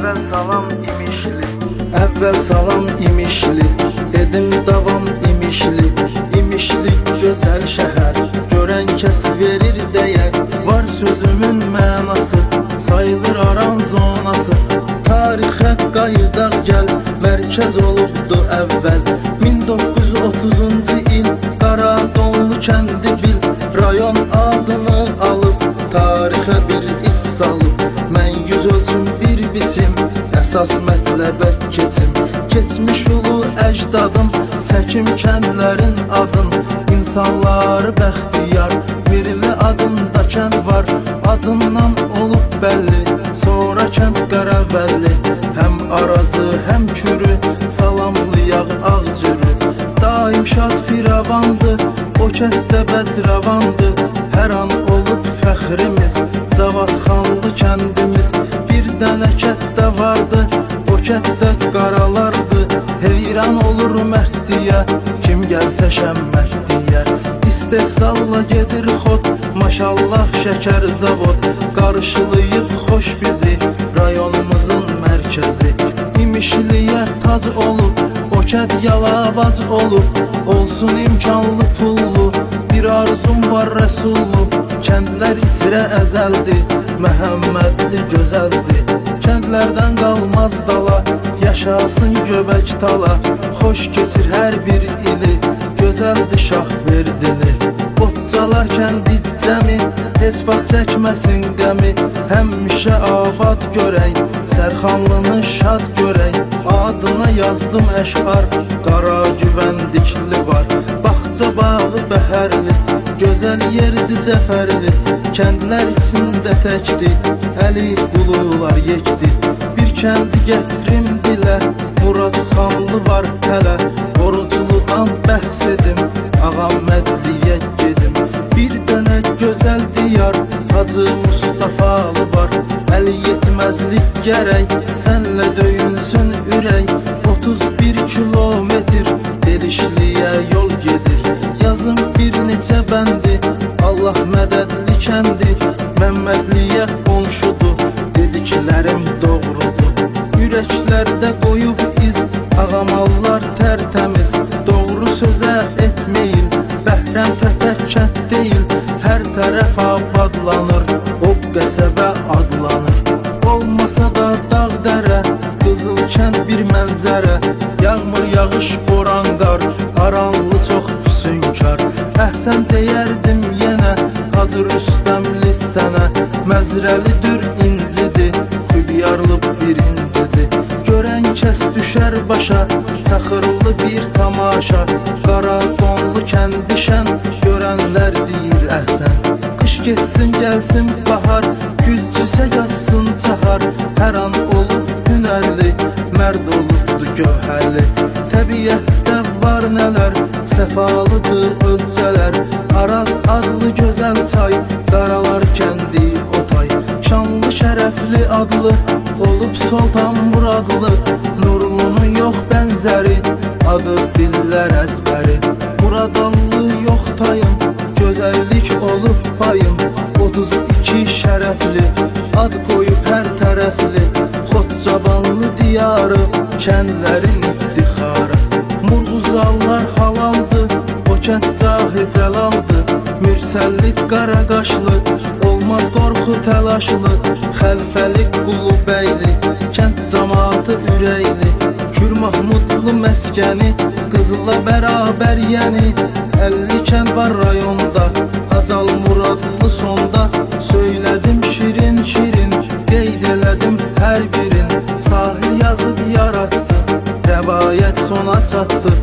Evvel salam imişli. Əvvəl salam imişli Dedim davam imişli. İmişli gözəl şəhər Görən kəs verir dəyər Var sözümün mənası Sayılır aran zonası. Tarixə qayıdaq gəl Mərkəz olubdu əvvəl. 1930-cu il Qaradonlu kəndi bil. Rayon adını alıb Tarixə bir iz Əsas mətləbə keçim Keçmiş ulu əcdadın Çəkim kəndlərin adın. İnsanları bəxtiyar Mirli adında kənd var. Adından olub bəlli Sonra kənd Qəravəlli Həm arazı, həm kürü Salamlıyaq ağcürü Daim şad firavandı O kətdə bəcravandı Hər an olub fəxrimiz Olur mərddiyə Kim gəlsə şəmmət deyər İstehsalla gedir xod Maşallah şəkər zavod. Qarşılayıb xoş bizi Rayonumuzun mərkəzi İmişliyə tac olub O kəd yalabac olub Olsun imkanlı pullu. Bir arzum var rəsullu Kəndlər içrə əzəldir Məhəmmədli gözəldir Kəndlərdən qalmaz dala Yaşasın göbək tala Xoş keçir hər bir ili Gözəldir şah verdili Botcalar kəndi cəmi Heç vaxt çəkməsin qəmi Həmişə abad görək Sərxanlını şad görək Adına yazdım əşar Qara güvəndikli var. Baxça bağı bəhərli Gözəl yerdi cəfərli Kəndlər içində təkdi Əli qulular yekdi Bir kəndi gətirim dilə gözəl diyar Hacı Mustafalı var. Əli yetməzlik gərək Sənlə döyünsün ürək 31 kilometr Delişliyə yol gedir Yazın bir neçə bəndi Allah mədədli kəndi Məmmədliyə qonşudur Dediklərim doğrudur. Ürəklərdə adlanır. Olmasa da dağ dərə Qızıl kənd bir mənzərə. Yağmur yağış boran qar Aranlı çox füsünkar Əhsən deyərdim yenə Hacı Rüstəmli sənə Məzrəlidir incidir Xübyarlı birincidir Görən kəs düşər başa Çaxırlı bir tamaşa. Qara donlu kəndişən Görənlər deyir əhsən. Qış getsin gəlsin bahar Hər an olub hünərli Mərd olubdu gövhərli Təbiətdə var nələr Səfalıdır ölçələr Araz adlı gözəl çay Qaralar kəndi otay. Şanlı şərəfli adlı Olub Sultan Muradlı. Nurlunun yox bənzəri Adı dillər əzbəri Muradallı yox tayım Gözəllik olub payım diyarı Kəndlərin iftixarı Murğuzallar halaldı O kənd cahi cəlaldı Mürsəllik qara qaşlı Olmaz qorxu təlaşlı Xəlfəlik qulu bəyli Kənd cəmaatı ürəkli. Kür Mahmudlu məskəni Qızıla bərabər yəni 50 kənd var rayonda Hacal Muradlı sonda Söylədim hər